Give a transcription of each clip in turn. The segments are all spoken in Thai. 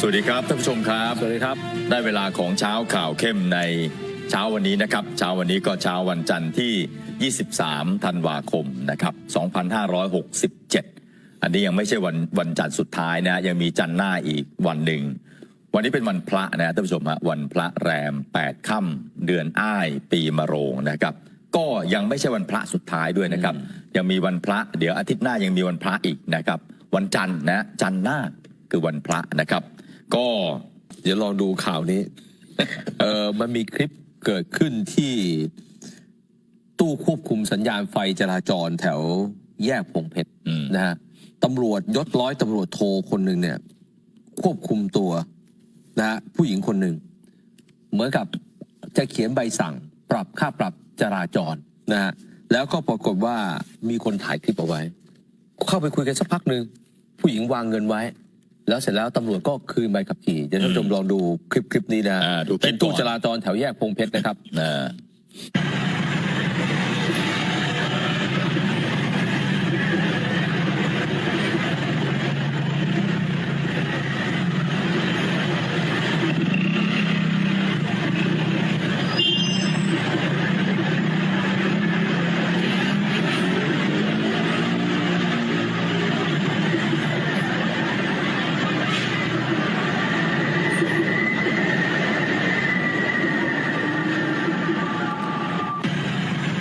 สวัสดีครับท่านผู้ชมครับ สวัสดีครับ ได้เวลาของเช้าข่าวเข้มในเช้าวันนี้นะครับ เช้าวันนี้ก็เช้าวันจันทร์ที่ 23 ธันวาคมนะครับ 2567 อันนี้ยังไม่ใช่วันวันจันทร์สุดท้ายนะยังมีจันทร์หน้าอีกวันหนึ่ง วันนี้เป็นวันพระนะท่านผู้ชมฮะวันพระแรม 8 ค่ำเดือนอ้ายปีมะโรงนะครับ ก็ยังไม่ใช่วันพระสุดท้ายด้วยนะครับ ยังมีวันพระ เดี๋ยวอาทิตย์หน้ายังมีวันพระอีกนะครับ วันจันทร์นะจันทร์หน้าคือวันพระนะครับ ก็เดี๋ยวลองดูข่าวนี้ เออมันมีคลิปเกิดขึ้นที่ตู้ควบคุมสัญญาณไฟจราจรแถวแยกพงเพชรอืมนะฮะตำรวจยศร้อยตำรวจโทคนหนึ่งเนี่ย ควบคุมตัวนะฮะผู้หญิงคนหนึ่ง เหมือนกับจะเขียนใบสั่ง ปรับค่าปรับจราจรนะฮะแล้วก็ปรากฏว่ามีคนถ่ายคลิปเอาไว้ เข้าไปคุยกันสักพักหนึ่งผู้หญิงวางเงินไว้ แล้วเสร็จแล้วตำรวจก็คืนใบขับขี่เดี๋ยวท่านผู้ชมลองดูคลิปคลิปนี้นะอ่าดูคลิปเป็นตู้ก่อนจราจรแถวแยกพงเพชรนะครับนะ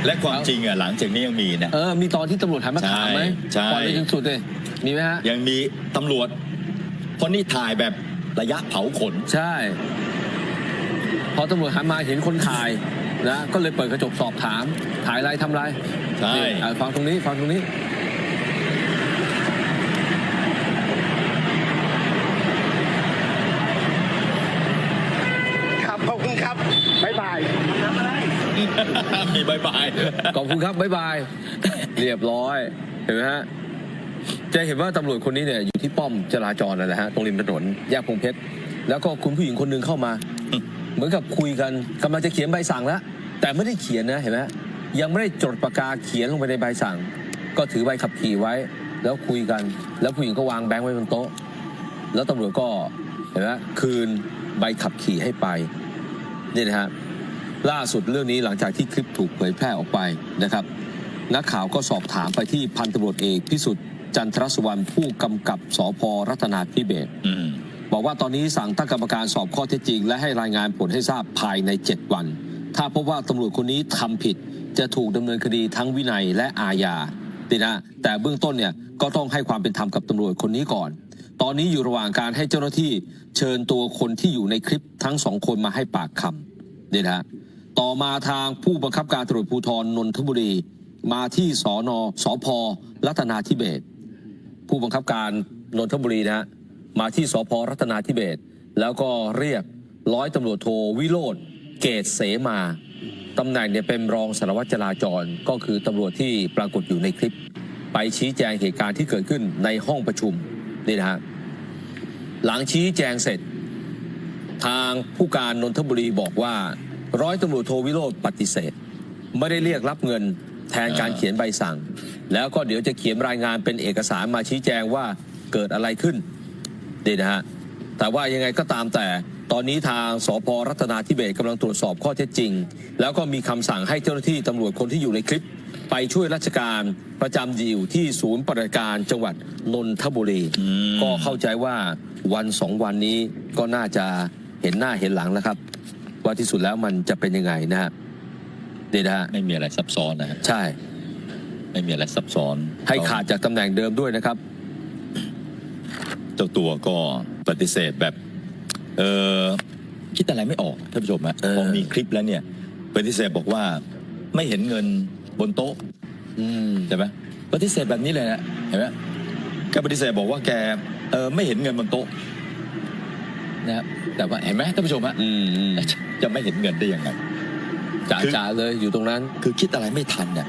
และความจริงอะหลังจากนี้ยังมีนะ เออ มีตอนที่ตำรวจหันมาถามไหมใช่ ก่อนไปถึงสุดเลยมีไหมฮะ ยังมีตำรวจ เพราะนี่ถ่ายแบบระยะเผาขน ใช่ พอตำรวจหันมาเห็นคนถ่ายนะ ก็เลยเปิดกระจกสอบถาม ถ่ายอะไรทำอะไรใช่ นี่อะฟังตรงนี้ ฟังตรงนี้ ครับ ขอบคุณครับ บ๊ายบาย มีบายบาย ขอบคุณครับ บ๊ายบาย เรียบร้อย เห็นไหมฮะ จะเห็นว่าตำรวจคนนี้เนี่ยอยู่ที่ป้อมจราจรนั่นแหละฮะ ตรงริมถนนแยกพงเพชร แล้วก็คุณผู้หญิงคนหนึ่งเข้ามา เหมือนกับคุยกันกำลังจะเขียนใบสั่งแล้ว แต่ไม่ได้เขียนนะเห็นไหมยังไม่ได้จดปากกาเขียนลงไปในใบสั่ง ก็ถือใบขับขี่ไว้ แล้วคุยกัน แล้วผู้หญิงก็วางแบงค์ไว้บนโต๊ะ แล้วตำรวจก็เห็นไหมคืนใบขับขี่ให้ไปนี่นะฮะ ล่าสุดเรื่องนี้หลังจากที่คลิปถูกเผยแพร่ออกไปนะครับ นักข่าวก็สอบถามไปที่พันตำรวจเอกพิสุทธิ์จันทรสุวรรณผู้กำกับสพรัตนาธิเบศรอืมบอกว่าตอนนี้สั่งตั้งกรรมการสอบข้อเท็จจริง และให้รายงานผลให้ทราบภายใน 7 วัน ถ้าพบว่าตำรวจคนนี้ทำผิด จะถูกดำเนินคดีทั้งวินัยและอาญาดีนะแต่เบื้องต้นเนี่ยก็ต้องให้ความเป็นธรรมกับตำรวจคนนี้ก่อน ตอนนี้อยู่ระหว่างการให้เจ้าหน้าที่เชิญตัวคนที่อยู่ในคลิปทั้งสองคนมาให้ปากคำเนี่ยนะฮะ ต่อมาทางผู้บังคับการตำรวจภูธรนนทบุรี มาที่สอนอสพรัตนาธิเบศผู้บังคับการนนทบุรีนะฮะมาที่สพรัตนาธิเบศแล้วก็เรียกร้อยตำรวจโทวิโรธเกตเสมาตำแหน่งเนี่ยเป็นรองสารวัตรจราจรก็คือตำรวจที่ปรากฏอยู่ในคลิป ไปชี้แจงเหตุการณ์ที่เกิดขึ้นในห้องประชุมนี่นะฮะหลังชี้แจงเสร็จ ทางผู้การนนทบุรีบอกว่า ร้อยตำรวจโทวิโรธปฏิเสธ ไม่ได้เรียกรับเงินแทนการเขียนใบสั่ง แล้วก็เดี๋ยวจะเขียนรายงานเป็นเอกสารมาชี้แจงว่าเกิดอะไรขึ้นนี่นะฮะแต่ว่ายังไงก็ตามแต่ตอนนี้ทางสพรัตนาธิเบศรกำลังตรวจสอบข้อเท็จจริง แล้วก็มีคำสั่งให้เจ้าหน้าที่ตำรวจคนที่อยู่ในคลิป ไปช่วยราชการประจำอยู่ที่ศูนย์ปฏิบัติการจังหวัดนนทบุรีอืมก็เข้าใจว่าวันสองวันนี้ก็น่าจะเห็นหน้าเห็นหลังแล้วครับ ว่าที่สุดแล้วมันจะเป็นยังไงนะฮะนี่นะฮะไม่มีอะไรซับซ้อนนะฮะใช่ ไม่มีอะไรซับซ้อนให้ขาดจากตำแหน่งเดิมด้วยนะครับ เจ้าตัวก็ปฏิเสธแบบ เออคิดอะไรไม่ออกท่านผู้ชมฮะเออพอมีคลิปแล้วเนี่ย ปฏิเสธบอกว่าไม่เห็นเงินบนโต๊ะอืมใช่ไหมปฏิเสธแบบนี้เลยนะเห็นไหมแกปฏิเสธบอกว่าแกเออไม่เห็นเงินบนโต๊ะ นะครับแต่ว่าเห็นไหมท่านผู้ชมฮะอืมอืมจะไม่เห็นเงินได้ยังไงจ่าคือจ่าเลยอยู่ตรงนั้น คือคิดอะไรไม่ทันเนี่ย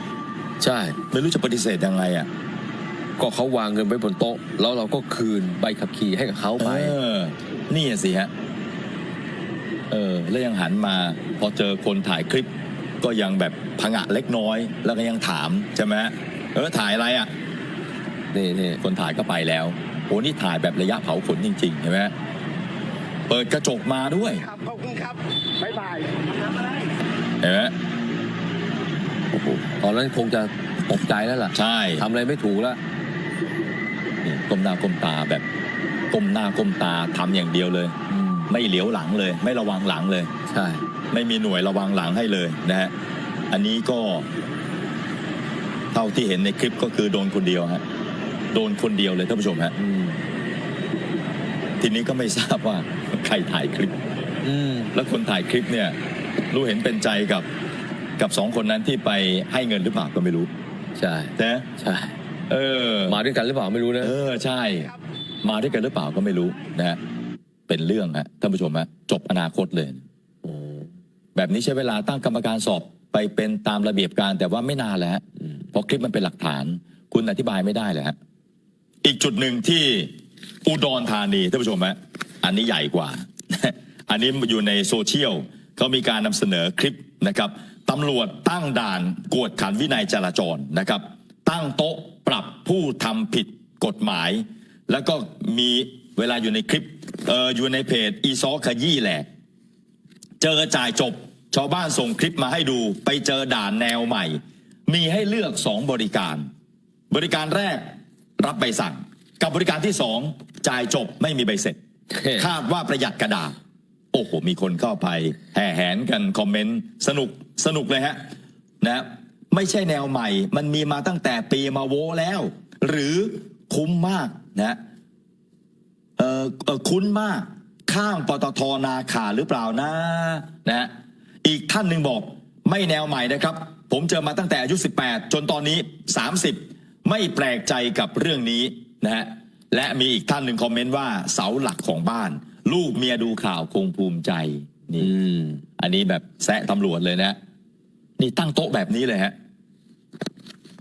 ใช่ ไม่รู้จะปฏิเสธยังไงอะก็เขาวางเงินไว้บนโต๊ะ แล้วเราก็คืนใบขับขี่ให้กับเขาไปเออนี่อะสิฮะเออแล้วยังหันมา พอเจอคนถ่ายคลิป ก็ยังแบบผงะเล็กน้อย แล้วก็ยังถามใช่ไหมเออถ่ายอะไรอะนี่นี่คนถ่ายก็ไปแล้วโอ้นี่ถ่ายแบบระยะเผาขนจริงๆเห็นไหม เปิดกระจกมาด้วยครับขอบคุณครับบ๊ายบายเห็นไหมตอนนั้นคงจะตกใจแล้วล่ะใช่ทำอะไรไม่ถูกแล้วนี่ก้มหน้าก้มตาแบบก้มหน้าก้มตาทำอย่างเดียวเลย อืมไม่เหลียวหลังเลย ไม่ระวังหลังเลย ใช่ ไม่มีหน่วยระวังหลังให้เลยนะฮะ อันนี้ก็ เท่าที่เห็นในคลิปก็คือโดนคนเดียวฮะ โดนคนเดียวเลยท่านผู้ชมฮะ อืม ทีนี้ก็ไม่ทราบว่า ใครถ่ายคลิป อืมแล้วคนถ่ายคลิปเนี่ยรู้เห็นเป็นใจกับกับสองคนนั้นที่ไปให้เงินหรือเปล่าก็ไม่รู้ใช่นะใช่ เออ มาด้วยกันหรือเปล่าไม่รู้นะ เออใช่ มาด้วยกันหรือเปล่าก็ไม่รู้นะฮะเป็นเรื่องฮะท่านผู้ชมฮะจบอนาคตเลยโอ้แบบนี้ใช้เวลาตั้งกรรมการสอบไปเป็นตามระเบียบการแต่ว่าไม่นานแล้วฮะอืม เพราะคลิปมันเป็นหลักฐาน คุณอธิบายไม่ได้เลยฮะอีกจุดหนึ่งที่อุดรธานีท่านผู้ชมฮะ อันนี้ใหญ่กว่า อันนี้อยู่ในโซเชียลเขามีการนำเสนอคลิปนะครับตำรวจตั้งด่านกวดขันวินัยจราจรนะครับ ตั้งโต๊ะปรับผู้ทำผิดกฎหมาย แล้วก็มีเวลาอยู่ในคลิปเอออยู่ในเพจอีซอขยี้แหละเจอจ่ายจบ ชาวบ้านส่งคลิปมาให้ดู ไปเจอด่านแนวใหม่ มีให้เลือกสองบริการ บริการแรกรับใบสั่ง กับบริการที่สองจ่ายจบไม่มีใบเสร็จ คาดว่าประหยัดกระดาษ โอ้โห มีคนเข้าไป แห่แหนกันคอมเมนต์สนุกสนุกเลยฮะนะไม่ใช่แนวใหม่ มันมีมาตั้งแต่ปีมาโวแล้ว หรือคุ้มมากนะเออเออคุ้นมากข้างปตทนาขาหรือเปล่านะนะฮะอีกท่านหนึ่งบอกไม่แนวใหม่นะครับ ผมเจอมาตั้งแต่อายุ 18 จนตอนนี้ 30 ไม่แปลกใจกับเรื่องนี้นะฮะ และมีอีกท่านหนึ่งคอมเมนต์ว่าเสาหลักของบ้าน ลูกเมียดูข่าวคงภูมิใจนี่อืมอันนี้แบบแซะตำรวจเลยนะ นี่ตั้งโต๊ะแบบนี้เลยฮะ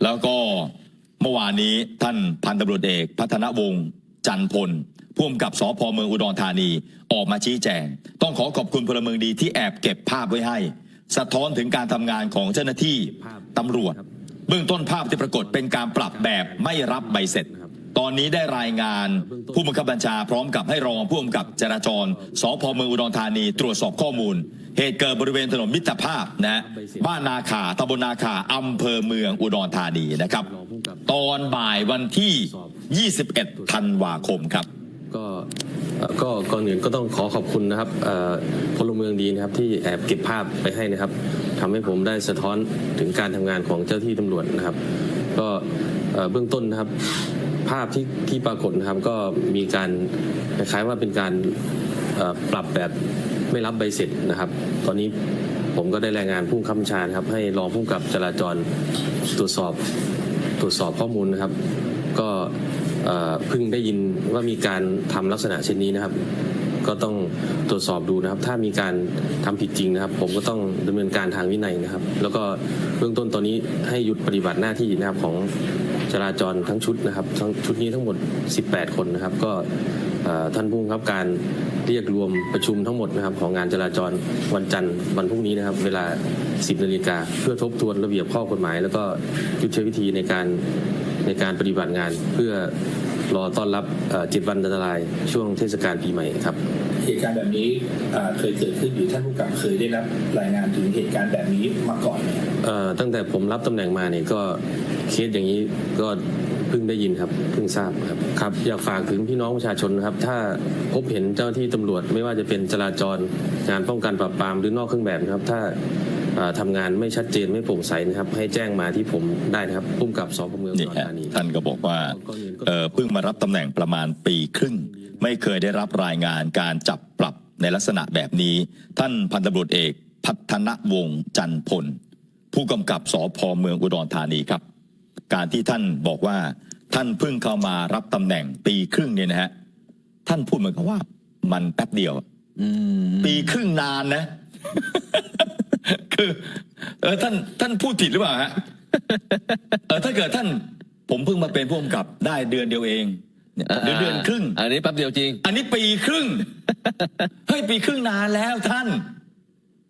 แล้วก็เมื่อวานนี้ท่านพันตำรวจเอก พัฒนวงศ์จันทร์พลผู้กำกับสพเมืองอุดรธานีออกมาชี้แจง ต้องขอขอบคุณพลเมืองดีที่แอบเก็บภาพไว้ให้ สะท้อนถึงการทำงานของเจ้าหน้าที่ตำรวจ เบื้องต้นภาพที่ปรากฏเป็นการปรับแบบไม่รับใบเสร็จ ตอนนี้ได้รายงานผู้บังคับบัญชาพร้อมกับให้รองผู้กำกับจราจรสพเมืองอุดรธานี ตรวจสอบข้อมูล เหตุเกิดบริเวณถนนมิตรภาพนะบ้านนาขาตำบลนาขาอำเภอเมืองอุดรธานีนะครับ ตอนบ่ายวันที่ 21 ธันวาคมครับก็เอ่อก็ก่อนอื่นก็ต้องขอขอบคุณนะครับพลเมืองดีนะครับที่แอบเก็บภาพไปให้นะครับทำให้ผมได้สะท้อนถึงการทำงานของเจ้าที่ตำรวจนะครับ ก็เบื้องต้นนะครับ ภาพที่ที่ปรากฏนะครับก็มีการคล้ายๆว่าเป็นการปรับแบบไม่รับใบเสร็จนะครับ ตอนนี้ผมก็ได้รายงานผู้บังคับบัญชานะครับ ให้รองผู้กำกับจราจรตรวจสอบตรวจสอบข้อมูลนะครับ ก็เอ่อเพิ่งได้ยินว่ามีการทำลักษณะเช่นนี้นะครับ ก็ต้องตรวจสอบดูนะครับ ถ้ามีการทำผิดจริงนะครับ ผมก็ต้องดำเนินการทางวินัยนะครับ แล้วก็เบื้องต้นตอนนี้ให้หยุดปฏิบัติหน้าที่นะครับของ จราจรทั้งชุดนะครับทั้งชุดนี้ทั้งหมด 18 คนนะครับ ก็เอ่อท่านผู้บังคับการเรียกรวมประชุมทั้งหมดนะครับของงานจราจรวันจันทร์วันพรุ่งนี้นะครับ เวลา 10นาฬิกาเพื่อทบทวนระเบียบข้อกฎหมาย แล้วก็ยุทธวิธีในการในการปฏิบัติงานเพื่อรอต้อนรับเอ่อเจ็ดวันอันตรายช่วงเทศกาลปีใหม่ครับ เหตุการณ์แบบนี้อ่าเคยเกิดขึ้นอยู่ท่านผู้กำกับเคยได้รับรายงานถึงเหตุการณ์แบบนี้มาก่อนไหมครับเอ่อตั้งแต่ผมรับตำแหน่งมาเนี่ยก็ เคสอย่างนี้ก็เพิ่งได้ยินครับเพิ่งทราบครับครับ อยากฝากถึงพี่น้องประชาชนนะครับ ถ้าพบเห็นเจ้าหน้าที่ตำรวจไม่ว่าจะเป็นจราจรงานป้องกันปราบปรามหรือนอกเครื่องแบบนะครับ ถ้าเอ่อทำงานไม่ชัดเจนไม่โปร่งใสนะครับ ให้แจ้งมาที่ผมได้นะครับพุ่มกับสพเมืองอุนี่ดรฮะธานีท่านก็บอกว่าเออเพิ่งมารับตำแหน่งประมาณปีครึ่ง ไม่เคยได้รับรายงานการจับปรับในลักษณะแบบนี้ ท่านพันตำรวจเอก พัฒนวงศ์จันทร์พล ผู้กำกับสพเมืองอุดรธานีครับ การที่ท่านบอกว่าท่านเพิ่งเข้ามารับตำแหน่งปีครึ่งเนี่ยนะฮะท่านพูดเหมือนกับว่า มันแป๊บเดียวอืมปีครึ่งนานนะ คือเออท่านท่านพูดผิดหรือเปล่าฮะเออถ้าเกิดท่าน ผมเพิ่งมาเป็นผู้กำกับได้เดือนเดียวเองเนี่ยหรือเดือนครึ่ง อันนี้แป๊บเดียวจริง อันนี้ปีครึ่งเฮ้ยปีครึ่งนานแล้วท่าน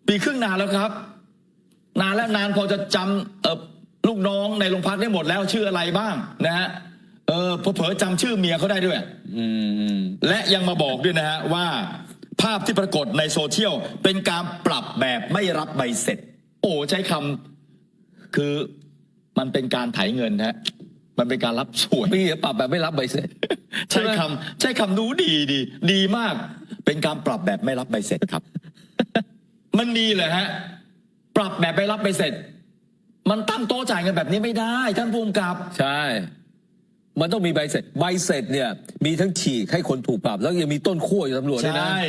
ปีครึ่งนานแล้วครับ นานแล้วนานพอจะจำเออ ลูกน้องในโรงพักได้หมดแล้วชื่ออะไรบ้างนะฮะเออเผลอๆจำชื่อเมียเขาได้ด้วยอืมอืมและยังมาบอกด้วยนะฮะว่า ภาพที่ปรากฏในโซเชียลเป็นการปรับแบบไม่รับใบเสร็จ โอ้ใช้คำคือมันเป็นการไถเงินฮะมันเป็นการรับสวย พี่ปรับแบบไม่รับใบเสร็จ ใช้คำใช้คำนู้ดีดี ดีมาก เป็นการปรับแบบไม่รับใบเสร็จครับ มันมีเลยฮะ ปรับแบบไม่รับใบเสร็จ มันตั้งโต๊ะจ่ายเงินแบบนี้ไม่ได้ ท่านผู้กำกับ ใช่ มันต้องมีใบเสร็จ ใบเสร็จเนี่ย มีทั้งฉีกให้คนถูกปรับ แล้วยังมีต้นขั้วอยู่ตำรวจด้วยนะ ใช่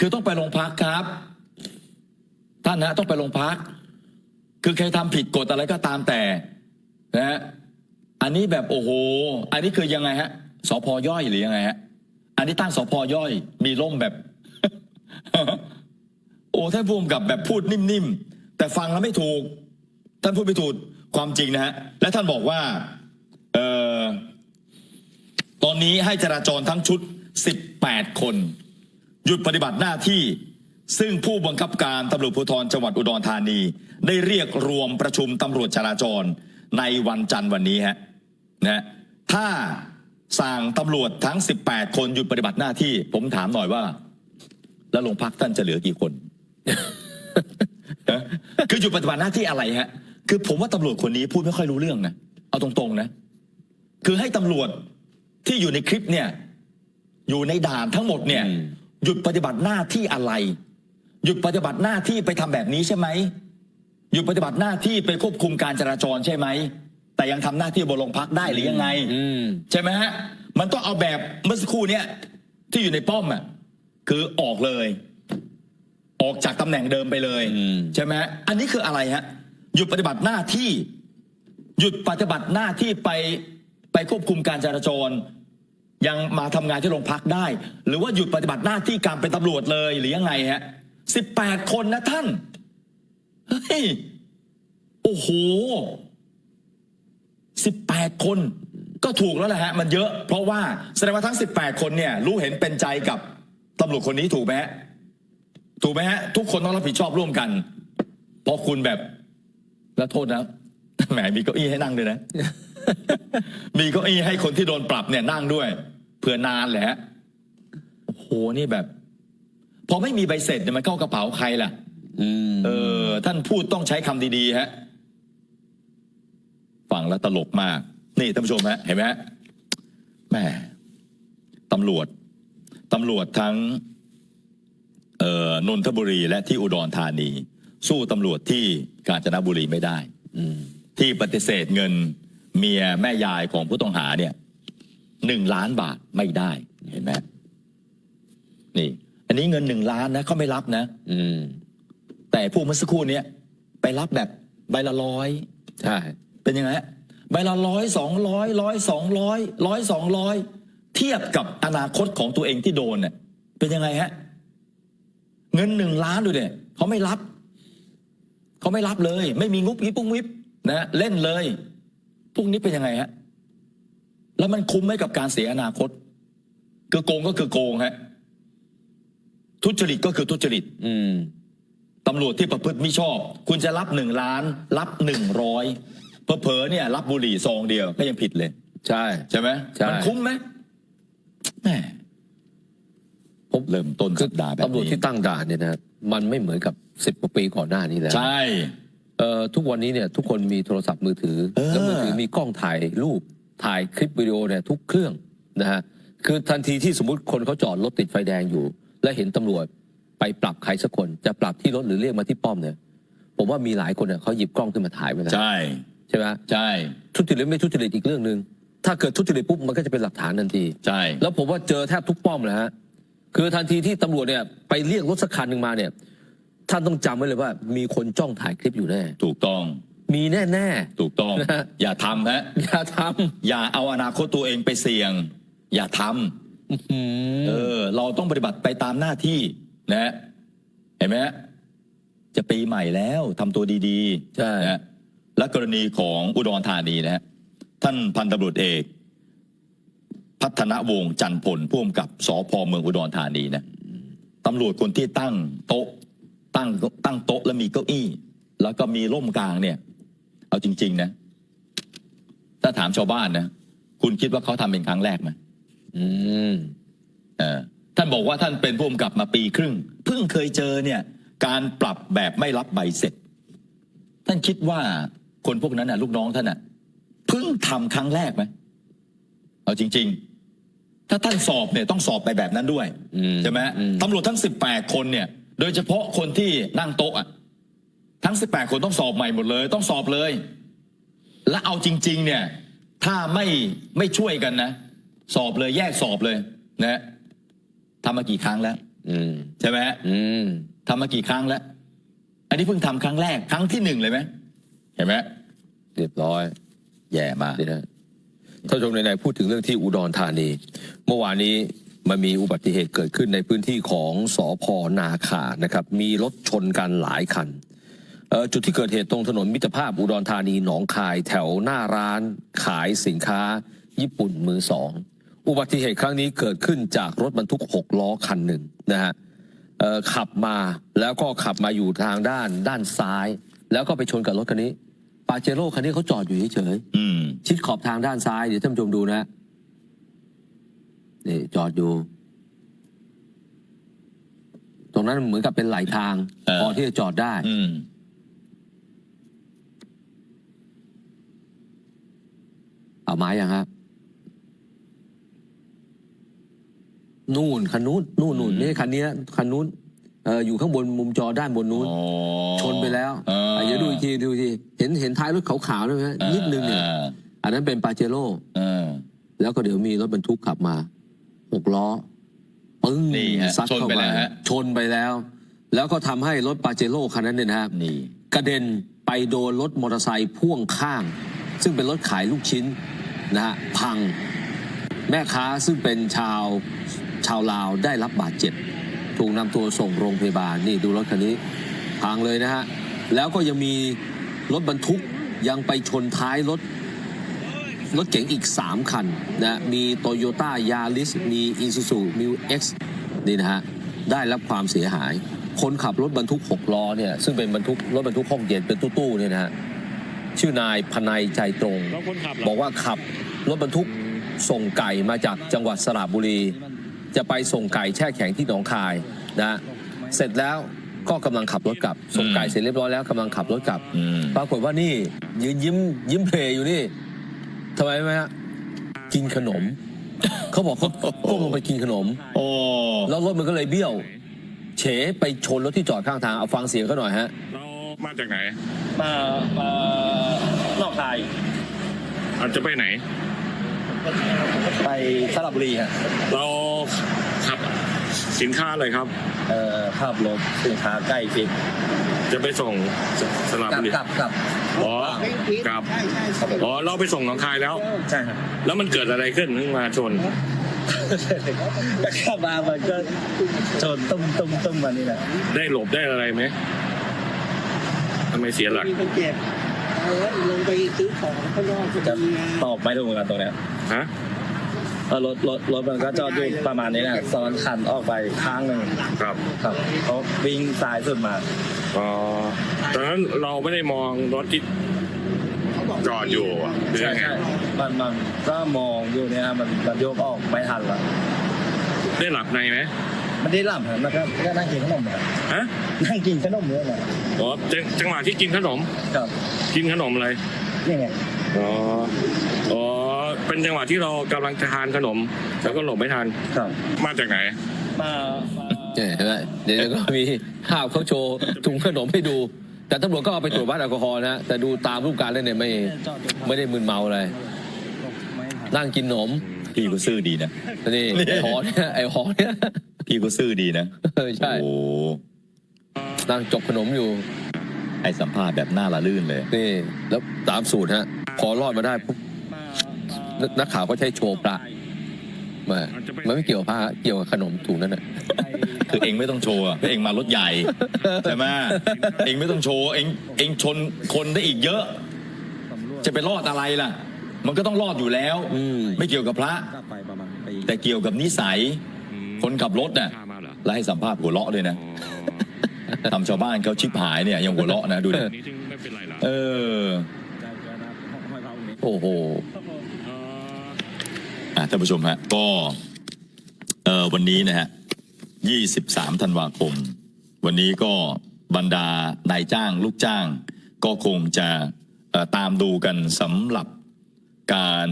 คือต้องไปโรงพักครับ ท่านนะต้องไปโรงพัก คือใครทำผิดกฎอะไรก็ตามแต่นะฮะอันนี้แบบโอ้โห อันนี้คือยังไงฮะสพย่อยหรือยังไงฮะ อันนี้ตั้งสพย่อย มีร่มแบบ โอ้ท่านผู้กำกับแบบพูดนิ่มๆแต่ฟังแล้วไม่ถูก ท่านพูดไม่ถูกความจริงนะฮะและท่านบอกว่าเออตอนนี้ให้จราจรทั้งชุด 18 คน หยุดปฏิบัติหน้าที่ ซึ่งผู้บังคับการตำรวจภูธรจังหวัดอุดรธานี ได้เรียกรวมประชุมตำรวจจราจรในวันจันทร์วันนี้ฮะนะถ้าสั่งตำรวจทั้ง 18 คนหยุดปฏิบัติหน้าที่ ผมถามหน่อยว่า แล้วโรงพักท่านจะเหลือกี่คน คือหยุดปฏิบัติหน้าที่อะไรฮะ คือผมว่าตำรวจคนนี้พูดไม่ค่อยรู้เรื่องนะเอาตรงๆนะ คือให้ตำรวจที่อยู่ในคลิปเนี่ย อยู่ในด่านทั้งหมดเนี่ย อืม หยุดปฏิบัติหน้าที่อะไร หยุดปฏิบัติหน้าที่ไปทำแบบนี้ใช่ไหมหยุดปฏิบัติหน้าที่ไปควบคุมการจราจรใช่ไหมแต่ยังทำหน้าที่บนโรงพักได้หรือยังไง อืม ใช่ไหมฮะ มันต้องเอาแบบเมื่อสักครู่เนี้ยที่อยู่ในป้อมอะคือออกเลย ออกจากตำแหน่งเดิมไปเลย อืม ใช่ไหมฮะอันนี้คืออะไรฮะ หยุดปฏิบัติหน้าที่ หยุดปฏิบัติหน้าที่ไปไปควบคุมการจราจร ยังมาทำงานที่โรงพักได้ หรือว่าหยุดปฏิบัติหน้าที่การเป็นตำรวจเลยหรือยังไงฮะสิบแปดคนนะท่านเฮ้ยโอ้โหสิบแปดคนก็ถูกแล้วแหละฮะมันเยอะ เพราะว่าแสดงว่าทั้งสิบแปดคนเนี่ยรู้เห็นเป็นใจกับตำรวจคนนี้ถูกไหมฮะถูกไหมฮะทุกคนต้องรับผิดชอบร่วมกัน เพราะคุณแบบ แล้วโทษนะแหมมีเก้าอี้ให้นั่งด้วยนะ มีเก้าอี้ให้คนที่โดนปรับเนี่ยนั่งด้วย เผื่อนานแหละฮะโอ้โหนี่แบบ พอไม่มีใบเสร็จเนี่ยมันเข้ากระเป๋าใครล่ะอืมเออ ท่านพูดต้องใช้คำดีๆฮะฟังแล้วตลกมาก นี่ท่านผู้ชมฮะเห็นไหมฮะแม่ตำรวจตำรวจทั้งเอ่อนนทบุรีและที่อุดรธานี สู้ตำรวจที่กาญจนบุรีไม่ได้อืมที่ปฏิเสธเงินเมียแม่ยายของผู้ต้องหาเนี่ยหนึ่งล้านบาทไม่ได้เห็นไหมนี่ อันนี้เงินหนึ่งล้านนะเขาไม่รับนะ อืม แต่ผู้เมื่อสักครู่เนี้ยไปรับแบบใบละร้อยใช่เป็นยังไงฮะใบละร้อยสองร้อยร้อยสองร้อยร้อยสองร้อยเทียบกับอนาคตของตัวเองที่โดนเนี่ยเป็นยังไงฮะ เงินหนึ่งล้านดูเนี่ยเขาไม่รับ เขาไม่รับเลย ไม่มีงุบงิบปุ้งวิบนะเล่นเลยพวกนี้เป็นยังไงฮะแล้วมันคุ้มไหมกับการเสียอนาคต คือโกงก็คือโกงฮะทุจริตก็คือทุจริต อืมตำรวจที่ประพฤติไม่ชอบ คุณจะรับหนึ่งล้าน รับหนึ่งร้อยเผลอๆเนี่ย รับบุหรี่ซองเดียวก็ยังผิดเลย ใช่ ใช่ไหมใช่ มันคุ้มไหมแหมผมเริ่มต้นคืสัอปดาห์แบบนี้ตำรวจที่ตั้งด่านเนี่ยนะมันไม่เหมือนกับ สิบกว่าปีก่อนหน้านี้แล้วใช่ เอ่อทุกวันนี้เนี่ยทุกคนมีโทรศัพท์มือถือเออ แล้วมือถือมีกล้องถ่ายรูปถ่ายคลิปวิดีโอเนี่ยทุกเครื่องนะฮะคือทันทีที่สมมติคนเขาจอดรถติดไฟแดงอยู่ และเห็นตำรวจไปปรับใครสักคนจะปรับที่รถหรือเรียกมาที่ป้อมเนี่ย ผมว่ามีหลายคนเนี่ยเขาหยิบกล้องขึ้นมาถ่ายไว้แล้วใช่ ใช่ไหมใช่ ทุจริตไม่ทุจริตอีกเรื่องหนึ่งถ้าเกิดทุจริตปุ๊บมันก็จะเป็นหลักฐานทันที ใช่ แล้วผมว่าเจอแทบทุกป้อมเลยฮะ คือทันทีที่ตำรวจเนี่ยไปเรียกรถสักคันหนึ่งมาเนี่ย ท่านต้องจำไว้เลยว่า มีคนจ้องถ่ายคลิปอยู่แน่ ถูกต้อง มีแน่แน่ ถูกต้อง นะฮะ อย่าทำฮะ ๆ อย่าทอย่าเอาอนาคตตัวเองไปเสี่ยง อย่าทำำอืมเออเราต้องปฏิบัติไปตามหน้าที่นะฮะเห็นไหมฮะจะปีใหม่แล้วทำตัวดีๆใช่นะฮะและกรณีของอุดรธานีนะฮะท่านพันตำรวจเอก พัฒนวงศ์จันทร์พลผู้กำกับสพเมืองอุดรธานีนะตำรวจคนที่ตั้งโต๊ะ ตั้งตั้งโต๊ะแล้วมีเก้าอี้ แล้วก็มีร่มกลางเนี่ย เอาจริง ๆ นะ ถ้าถามชาวบ้านนะคุณคิดว่าเขาทำเป็นครั้งแรกไหมอืมเออถ้าานบอกว่าท่านเป็นผู้กำกับมาปีครึ่ง เพิ่งเคยเจอเนี่ย การปรับแบบไม่รับใบเสร็จ ท่านคิดว่าคนพวกนั้นน่ะ ลูกน้องท่านน่ะเพิ่งทำครั้งแรกไหมเอาจริง ๆ ถ้าท่านสอบเนี่ยต้องสอบไปแบบนั้นด้วยอืมใช่ไหมอืมตำรวจทั้ง18คนเนี่ย โดยเฉพาะคนที่นั่งโต๊ะอะทั้ง 18 คนต้องสอบใหม่หมดเลย ต้องสอบเลย และเอาจริง ๆ เนี่ย ถ้าไม่ไม่ช่วยกันนะ สอบเลยแยกสอบเลย นะทำมากี่ครั้งแล้วอืมใช่ไหมอืมทำมากี่ครั้งแล้ว อันนี้เพิ่งทำครั้งแรก ครั้งที่หนึ่งเลยไหมเห็นไหมเรียบร้อย แย่มากนี่นะท่านผู้ชมไหนๆพูดถึงเรื่องที่อุดรธานี เมื่อวานนี้ มันมีอุบัติเหตุเกิดขึ้นในพื้นที่ของสอพนาขานะครับ มีรถชนกันหลายคันเอ่อจุดที่เกิดเหตุตรงถนนมิตรภาพอุดรธานีหนองคายแถวหน้าร้านขายสินค้า ญี่ปุ่นมือสอง อุบัติเหตุครั้งนี้เกิดขึ้นจากรถบรรทุกหกล้อคันหนึ่งนะฮะเอ่อขับมาแล้วก็ขับมาอยู่ทางด้านด้านซ้าย แล้วก็ไปชนกับรถคันนี้ปาเจโร่คันนี้เขาจอดอยู่เฉยๆอืมชิดขอบทางด้านซ้ายเดี๋ยวท่านผู้ชมดูนะ นี่จอดอยู่ ตรงนั้นเหมือนกับเป็นไหลทาง เออ พอที่จะจอดได้ อืม เอาไม้ยังฮะนู่นคันนู้นนู่นนู่นอืม นี่คันนี้คันนู้นเอออยู่ข้างบนมุมจอด้านบนนู้น อ๋อชนไปแล้วเอออะเดี๋ยวดูอีกทีดูอีกที เห็นเห็นท้ายรถขาวๆด้วยไหมฮะนิดนึงเนี่ย อออันนั้นเป็นปาเจโร่เออแล้วก็เดี๋ยวมีรถบรรทุกขับมา หกล้อปึ้งนี่ฮะซัดชนเข้าไปไปแล้วฮะ ชนไปแล้ว แล้วก็ทำให้รถปาเจโร่คันนั้นเนี่ยนะครับนี่ กระเด็นไปโดนรถมอเตอร์ไซค์พ่วงข้าง ซึ่งเป็นรถขายลูกชิ้นนะฮะพัง แม่ค้าซึ่งเป็นชาวชาวลาวได้รับบาดเจ็บ ถูกนำตัวส่งโรงพยาบาลนี่ดูรถคันนี้ พังเลยนะฮะ แล้วก็ยังมีรถบรรทุกยังไปชนท้ายรถ รถเก๋งอีก 3 คันนะมีโตโยต้ายา r i สมีอีซูซูมิวเอ็กซ์นี่นะฮะได้รับความเสียหาย คนขับรถบรรทุก 6 ล้อเนี่ยซึ่งเป็นบรรทุกรถบรรทุกห้องเย็นเป็นตู้ๆเนี่ยนะฮะชื่อนายพนัยใจตรง บอกว่าขับรถบรรทุกส่งไก่มาจากจังหวัดสระบุรี จะไปส่งไก่แช่แข็งที่หนองคายนะเสร็จแล้วก็กำลังขับรถกลับส่งไก่เสร็จเรียบร้อยแล้วกำลังขับรถกลับอืมปรากฏว่านี่ยืนยิ้มยิ้มเพลอยู่นี่ ทำไมไหมฮะกินขนม เขาบอกเขาก้มลงไปกินขนม โอ้แล้วรถมันก็เลยเบี้ยว เฉไปชนรถที่จอดข้างทางเอาฟังเสียงเขาหน่อยฮะ เรามาจากไหนมามานอกคายอาจจะไปไหน ไปสระบุรีฮะเราขับสินค้าอะไรครับ เอ่อขับรถสินค้าใกล้ฟิตจะไปส่งสสระกลับุบรีกลับกลับ อ๋อกลับครับผมอ๋อเราไปส่งหนองคายแล้ว ใช่ครับ แล้วมันเกิดอะไรขึ้นถึงมาชนก็ขับมามันก็ชนตุ้มตุ้มตุ้มมานี่แหละได้หลบได้อะไรไหมทำไมเสียหลักมีคนเจ็บเอารถลงไปซื้อของข้างนอกพอจะดีไงตอบไม่ถูกเหมือนกันตรงเนี้ยฮะ เออรถรถรถมันก็จอดอยู่ประมาณนี้แหละซ้อนคันออกไปข้างหนึ่งครับครับเขาวิ่งซ้ายสุดมาอ๋อตอนนั้นเราไม่ได้มองรถที่จอดอยู่อะหรือใช่ยังไงใช่มันมันก็มองอยู่เนี่ยมันมันโยกออกไม่ทันละได้หลับในไหมมันได้หลับครับมันก็ก็นั่งกินขนมครับฮะนั่งกินขนมเนี่ยนะอ๋อจังจังหวะที่กินขนม ครับกินขนมอะไร นี่ไงอ๋อ อ๋อ เป็นจังหวะที่เรากำลังจะทานขนม แล้วก็หลบไม่ทัน ครับ มาจากไหน มามาเนี่ยเห็นไหมเดี๋ยวก็มีภาพเขาโชว์ถุงขนมให้ดู แต่ตำรวจก็เอาไปตรวจวัดแอลกอฮอล์นะ แต่ดูตามรูปการเล่นเนี่ยไม่ไม่ได้มึนเมาอะไร นั่งกินขนมพี่ก็ซื่อดีนะนี่นี่ไอหอเนี่ยไอหอเนี่ยพี่ก็ซื่อดีนะเออใช่โอ้นั่งจกขนมอยู่ให้สัมภาษณ์แบบหน้าละลื่นเลยนี่แล้วตามสูตรฮะ พอรอดมาได้ปุ๊บ นักนักข่าวก็ใช้โชว์พระไมามันไม่เกี่ยวกับพระเกี่ยวกับขนมถุงนั่นแหะคือเองไม่ต้องโชว์อะเพราะเองมารถใหญ่ใช่ไหมเองไม่ต้องโชว์ เองเองชนคนได้อีกเยอะ จะไปรอดอะไรล่ะ มันก็ต้องรอดอยู่แล้วอืมไม่เกี่ยวกับพระ แต่เกี่ยวกับนิสัย คนขับรถน่ะพามาเหรอแล้วให้สัมภาษณ์หัวเราะด้วยนะอ๋อทำชาวบ้านเขาชิบหายเนี่ยยังหัวเราะนะดูดินี่จึงไม่เป็นไรเหรอเออโอ้โหเอะท่านผู้ชมฮะก็เออวันนี้นะฮะ23ธันวาคม วันนี้ก็บรรดานายจ้างลูกจ้าง ก็คงจะตามดูกันสำหรับการ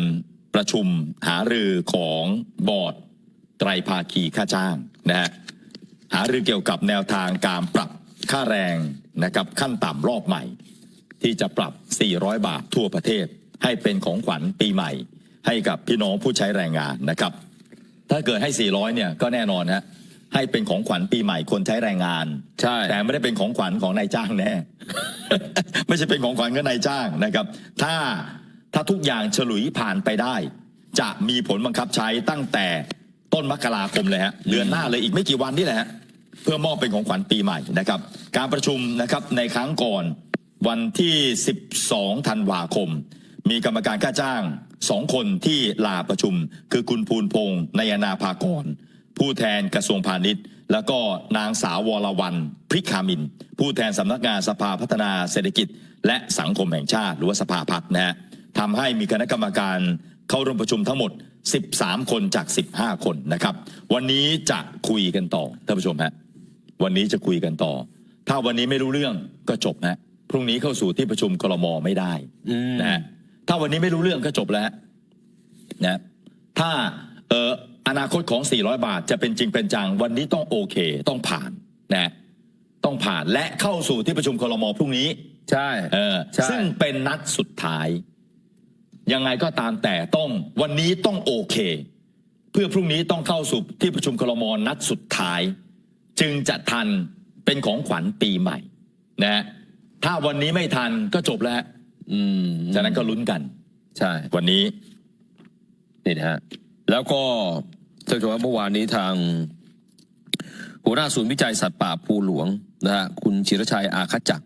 ประชุมหารือของบอร์ดไตรภาคีค่าจ้างนะฮะหารือเกี่ยวกับแนวทางการปรับค่าแรงนะครับขั้นต่ำรอบใหม่ ที่จะปรับ 400 บาททั่วประเทศให้เป็นของขวัญปีใหม่ ให้กับพี่น้องผู้ใช้แรงงานนะครับ ถ้าเกิดให้ 400 เนี่ยก็แน่นอนฮะให้เป็นของขวัญปีใหม่คนใช้แรงงาน ใช่ แต่ไม่ได้เป็นของขวัญของนายจ้างแน่ ไม่ใช่เป็นของขวัญกับนายจ้างนะครับ ถ้าถ้าทุกอย่างฉลุยผ่านไปได้ จะมีผลบังคับใช้ตั้งแต่ต้นมกราคมเลยฮะเดือนหน้าเลยอีกไม่กี่วันนี่แหละฮะเพื่อมอบเป็นของขวัญปีใหม่นะครับ การประชุมนะครับในครั้งก่อนวันที่ 12 ธันวาคม มีกรรมการค่าจ้าง สองคนที่ลาประชุมคือคุณภูนพงษ์นายนาภากร ผู้แทนกระทรวงพาณิชย์ แล้วก็นางสาววรวันพริกคามิน ผู้แทนสำนักงานสภาพัฒนาเศรษฐกิจ และสังคมแห่งชาติ หรือว่าสภาพัฒน์นะฮะทำให้มีคณะกรรมการเข้าร่วมประชุมทั้งหมด 13 คนจาก 15 คนนะครับ วันนี้จะคุยกันต่อท่านผู้ชมฮะวันนี้จะคุยกันต่อ ถ้าวันนี้ไม่รู้เรื่องก็จบฮะพรุ่งนี้เข้าสู่ที่ประชุมคลมไม่ได้นะฮะ ถ้าวันนี้ไม่รู้เรื่องก็จบแล้วฮะนะถ้าเอ่ออนาคตของ 400 บาทจะเป็นจริงเป็นจัง วันนี้ต้องโอเค ต้องผ่านนะต้องผ่านและเข้าสู่ที่ประชุมคลมพรุ่งนี้ใช่เออใช่ซึ่งเป็นนัดสุดท้าย ยังไงก็ตามแต่ต้องวันนี้ต้องโอเค เพื่อพรุ่งนี้ต้องเข้าสู่ที่ประชุมคลมนัดสุดท้าย จึงจะทันเป็นของขวัญปีใหม่นะฮะถ้าวันนี้ไม่ทันก็จบแล้วฮะ อืมฉะนั้นก็ลุ้นกัน ใช่ วันนี้นี่นะฮะแล้วก็ท่านผู้ชมครับเมื่อวานนี้ทาง หัวหน้าศูนย์วิจัยสัตว์ป่าภูหลวงนะฮะคุณชิรชัยอาคจักร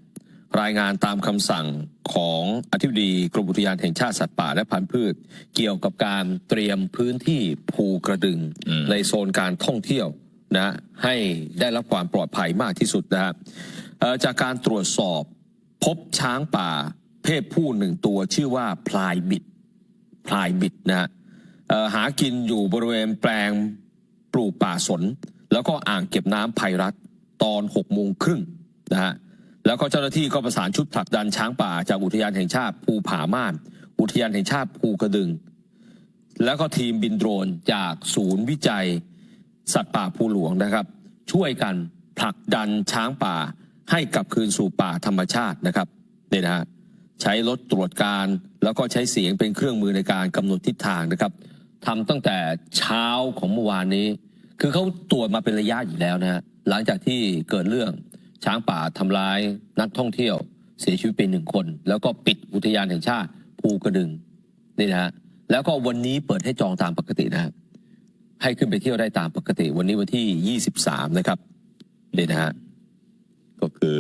รายงานตามคำสั่งของอธิบดีกรมอุทยานแห่งชาติสัตว์ป่าและพันธุ์พืช เกี่ยวกับการเตรียมพื้นที่ภูกระดึงอืมในโซนการท่องเที่ยวนะฮะให้ได้รับความปลอดภัยมากที่สุดนะฮะเอ่อจากการตรวจสอบพบช้างป่า เพศผู้หนึ่งตัวชื่อว่าพลายบิดพลายบิดนะฮะหากินอยู่บริเวณแปลงปลูกป่าสน แล้วก็อ่างเก็บน้ำไพรัตตอน6กโมงครึ่งนะฮะแล้วก็เจ้าหน้าที่ก็ประสานชุดผลักดันช้างป่าจากอุทยานแห่งชาติภูผาม่าน อุทยานแห่งชาติภูกระดึง แล้วก็ทีมบินโดรนจากศูนย์วิจัย สัตว์ป่าภูหลวงนะครับ ช่วยกันผลักดันช้างป่าให้กลับคืนสู่ป่าธรรมชาตินะครับเนี่ยนะฮะ ใช้รถตรวจการ แล้วก็ใช้เสียงเป็นเครื่องมือในการกำหนดทิศทางนะครับทำตั้งแต่เช้าของเมื่อวานนี้ คือเขาตรวจมาเป็นระยะอยู่แล้วนะฮะหลังจากที่เกิดเรื่องช้างป่าทำร้ายนักท่องเที่ยว เสียชีวิตเป็นหนึ่งคน แล้วก็ปิดอุทยานแห่งชาติภูกระดึงนี่นะฮะแล้วก็วันนี้เปิดให้จองตามปกตินะฮะให้ขึ้นไปเที่ยวได้ตามปกติ วันนี้วันที่ 23 นะครับนี่นะฮะก็คือ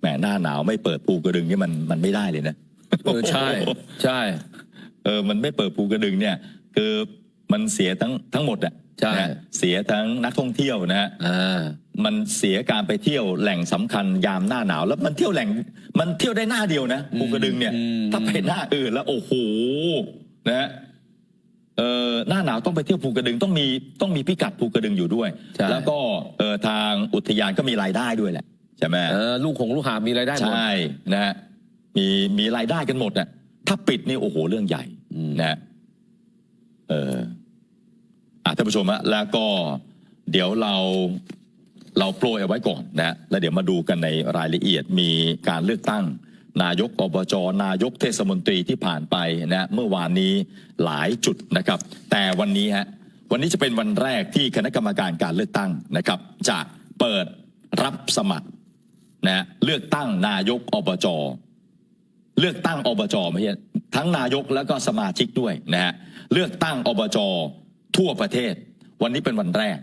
แหมหน้าหนาวไม่เปิดภูกระดึงนี่มันมันไม่ได้เลยนะเออใช่ใช่ เออมันไม่เปิดภูกระดึงเนี่ย คือมันเสียทั้งทั้งหมดอะใช่นะเสียทั้งนักท่องเที่ยวนะฮะอ่ามันเสียการไปเที่ยวแหล่งสำคัญยามหน้าหนาว แล้วมันเที่ยวแหล่งมันเที่ยวได้หน้าเดียวนะภูกระดึงเนี่ย อืม ถ้าไปหน้าอื่นแล้วโอ้โหนะฮะเออหน้าหนาวต้องไปเที่ยวภูกระดึงต้องมีต้องมีพิกัดภูกระดึงอยู่ด้วย ใช่ แล้วก็เออทางอุทยานก็มีรายได้ด้วยแหละ ใช่ไหมเออลูกของลูกหาบมีรายได้หมดใช่นะฮะมีมีรายได้กันหมดน่ะถ้าปิดนี่โอ้โหเรื่องใหญ่อืมนะฮะเอออะท่านผู้ชมฮะแล้วก็เดี๋ยวเราเราโปรยเอาไว้ก่อนนะฮะแล้วเดี๋ยวมาดูกันในรายละเอียดมีการเลือกตั้ง นายกอบจนายกเทศมนตรีที่ผ่านไปนะฮะเมื่อวานนี้หลายจุดนะครับ แต่วันนี้ฮะวันนี้จะเป็นวันแรกที่คณะกรรมการการเลือกตั้งนะครับ จะเปิดรับสมัคร นะฮะเลือกตั้งนายกอบจเลือกตั้งอบจไม่ใช่ทั้งนายกแล้วก็สมาชิกด้วยนะฮะเลือกตั้งอบจทั่วประเทศ วันนี้เป็นวันแรก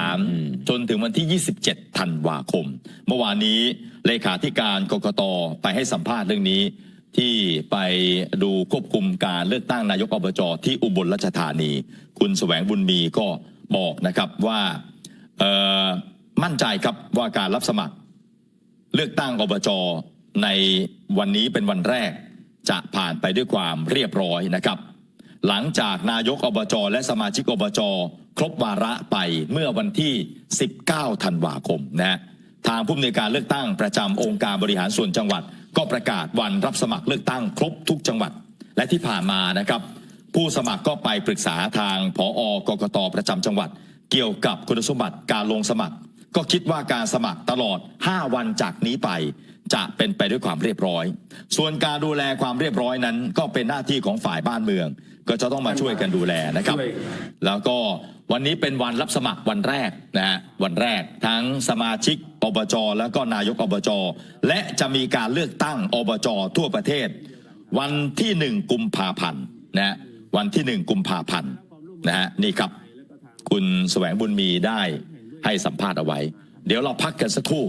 23 จนถึงวันที่ 27ธันวาคม เมื่อวานนี้เลขาธิการกกตไปให้สัมภาษณ์เรื่องนี้ที่ไปดูควบคุมการเลือกตั้งนายกอบจที่อุบลราชธานี คุณแสวงบุญมีก็บอกนะครับว่าเอ่อมั่นใจครับว่าการรับสมัคร เลือกตั้งอบจในวันนี้เป็นวันแรก จะผ่านไปด้วยความเรียบร้อยนะครับ หลังจากนายกอบจและสมาชิกอบจครบวาระไปเมื่อวันที่ 19 ธันวาคมนะฮะทางผู้อำนวยการเลือกตั้งประจำองค์การบริหารส่วนจังหวัด ก็ประกาศวันรับสมัครเลือกตั้งครบทุกจังหวัด และที่ผ่านมานะครับ ผู้สมัครก็ไปปรึกษาทางผอกกตประจำจังหวัด เกี่ยวกับคุณสมบัติการลงสมัคร ก็คิดว่าการสมัครตลอด 5 วันจากนี้ไป จะเป็นไปด้วยความเรียบร้อย ส่วนการดูแลความเรียบร้อยนั้น ก็เป็นหน้าที่ของฝ่ายบ้านเมือง ก็จะต้องมาช่วยกันดูแลนะครับ แล้วก็วันนี้เป็นวันรับสมัครวันแรกนะฮะวันแรกทั้งสมาชิกอบจแล้วก็นายกอบจและจะมีการเลือกตั้งอบจทั่วประเทศ วันที่หนึ่งกุมภาพันธ์นะฮะวันที่หนึ่งกุมภาพันธ์นะฮะนี่ครับ คุณแสวงบุญมีได้ ให้สัมภาษณ์เอาไว้ เดี๋ยวเราพักกันสักครู่